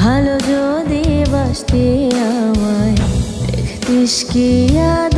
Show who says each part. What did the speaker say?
Speaker 1: ভালো যদি বাসতে আমায় দেখতিস কি আদরে